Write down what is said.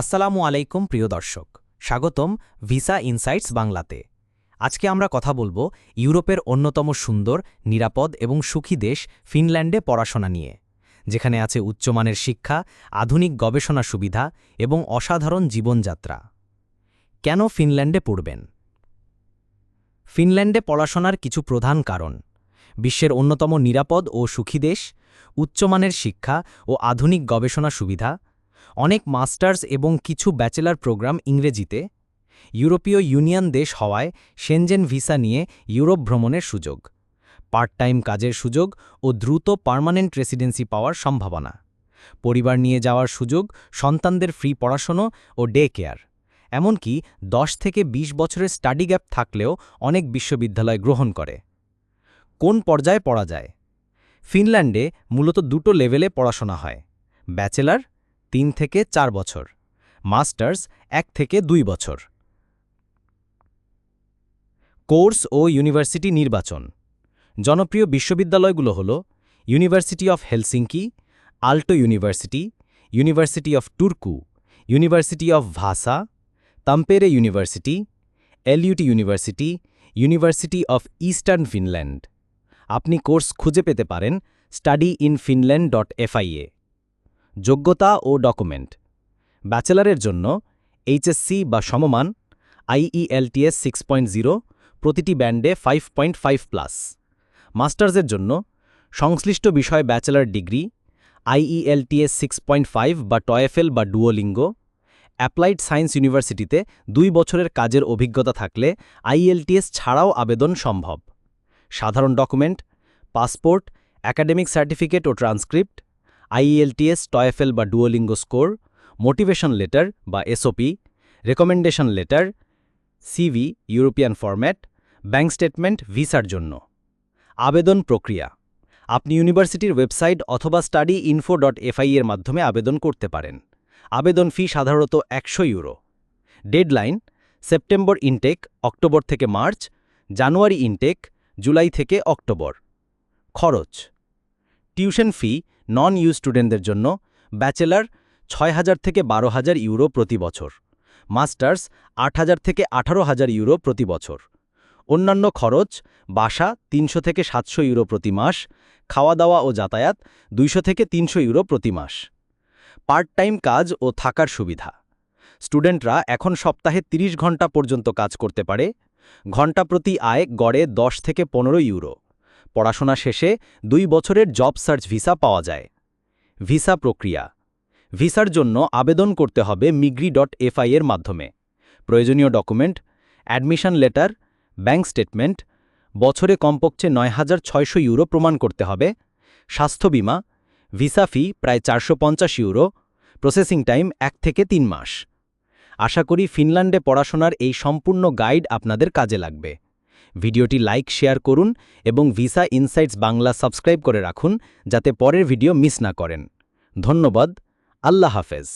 আসসালামু আলাইকুম, প্রিয় দর্শক। স্বাগতম ভিসা ইনসাইটস বাংলাতে। আজকে আমরা কথা বলব ইউরোপের অন্যতম সুন্দর, নিরাপদ এবং সুখী দেশ ফিনল্যান্ডে পড়াশোনা নিয়ে, যেখানে আছে উচ্চমানের শিক্ষা, আধুনিক গবেষণা সুবিধা এবং অসাধারণ জীবনযাত্রা। কেন ফিনল্যান্ডে পড়বেন? ফিনল্যান্ডে পড়াশোনার কিছু প্রধান কারণ। বিশ্বের অন্যতম নিরাপদ ও সুখী দেশ, উচ্চমানের শিক্ষা ও আধুনিক গবেষণা সুবিধা অনেক মাস্টার্স এবং কিছু ব্যাচেলার প্রোগ্রাম ইংরেজিতে। ইউরোপীয় ইউনিয়ন দেশ হওয়ায় সেনজেন ভিসা নিয়ে ইউরোপ ভ্রমণের সুযোগ। পার্ট টাইম কাজের সুযোগ ও দ্রুত পার্মানেন্ট রেসিডেন্সি পাওয়ার সম্ভাবনা। পরিবার নিয়ে যাওয়ার সুযোগ, সন্তানদের ফ্রি পড়াশোনা ও ডে কেয়ার। এমনকি দশ থেকে ২০ বছরের স্টাডি গ্যাপ থাকলেও অনেক বিশ্ববিদ্যালয় গ্রহণ করে। কোন পর্যায়ে পড়া যায়? ফিনল্যান্ডে মূলত দুটো লেভেলে পড়াশোনা হয়। ব্যাচেলার তিন থেকে চার বছর, মাস্টার্স এক থেকে দুই বছর। কোর্স ও ইউনিভার্সিটি নির্বাচন। জনপ্রিয় বিশ্ববিদ্যালয়গুলো হল university of Helsinki, Aalto university university of Turku university of Vaasa, Tampere university, LUT university university of eastern Finland. আপনি কোর্স খুঁজে পেতে পারেন study in Finland dot FIA. যোগ্যতা ও ডকুমেন্ট। ব্যাচেলারের জন্য এইচএসসি বা সমমান আইইএলটিএস সিক্স পয়েন্ট জিরো, প্রতিটি ব্যান্ডে ফাইভ পয়েন্ট ফাইভ প্লাস। মাস্টার্সের জন্য সংশ্লিষ্ট বিষয় bachelor degree IELTS six point five বা টয়েফেল বা ডুওলিঙ্গো, অ্যাপ্লাইড সায়েন্স ইউনিভার্সিটিতে দুই বছরের কাজের অভিজ্ঞতা থাকলে আইএলটিএস ছাড়াও আবেদন সম্ভব। সাধারণ ডকুমেন্ট, পাসপোর্ট, একাডেমিক সার্টিফিকেট ও ট্রান্সক্রিপ্ট আইএলটিএস টয়েফেল বা ডুওলিঙ্গো স্কোর, মোটিভেশন লেটার বা SOP recommendation letter CV European format bank statement, ভিসার জন্য। আবেদন প্রক্রিয়া। আপনি ইউনিভার্সিটির ওয়েবসাইট অথবা স্টাডি ইনফো ডট এফআই এর মাধ্যমে আবেদন করতে পারেন। আবেদন ফি সাধারণত একশো euro. Deadline, September intake, October থেকে মার্চ, জানুয়ারি ইনটেক, জুলাই থেকে অক্টোবর। খরচ। টিউশন ফি নন ইউ স্টুডেন্টদের জন্য ব্যাচেলার ছয় হাজার থেকে বারো হাজার ইউরো প্রতি বছর, মাস্টার্স আট হাজার থেকে আঠারো হাজার ইউরো প্রতি বছর, অন্যান্য খরচ বাসা তিনশো থেকে সাতশো ইউরো প্রতি মাস খাওয়া দাওয়া ও যাতায়াত দুইশো থেকে তিনশো ইউরো প্রতি মাস। পার্ট টাইম কাজ ও থাকার সুবিধা, স্টুডেন্টরা এখন সপ্তাহে ৩০ ঘণ্টা পর্যন্ত কাজ করতে পারে, ঘণ্টা প্রতি আয় গড়ে ১০ থেকে পনেরো ইউরো। পড়াশোনা শেষে দুই বছরের জব সার্চ ভিসা পাওয়া যায়। ভিসা প্রক্রিয়া। ভিসার জন্য আবেদন করতে হবে মিগ্রি ডট এফআই এর মাধ্যমে। প্রয়োজনীয় document, admission letter bank statement, বছরে কমপক্ষে নয় হাজার ছয়শো ইউরো প্রমাণ করতে হবে। স্বাস্থ্য বিমা, ভিসা ফি প্রায় চারশো পঞ্চাশ ইউরো। প্রসেসিং টাইম এক থেকে তিন মাস। আশা করি ফিনল্যান্ডে পড়াশোনার এই সম্পূর্ণ গাইড আপনাদের কাজে লাগবে। ভিডিওটি লাইক, শেয়ার করুন এবং ভিসা ইনসাইটস বাংলা সাবস্ক্রাইব করে রাখুন যাতে পরের ভিডিও মিস না করেন। ধন্যবাদ। আল্লাহ হাফেজ।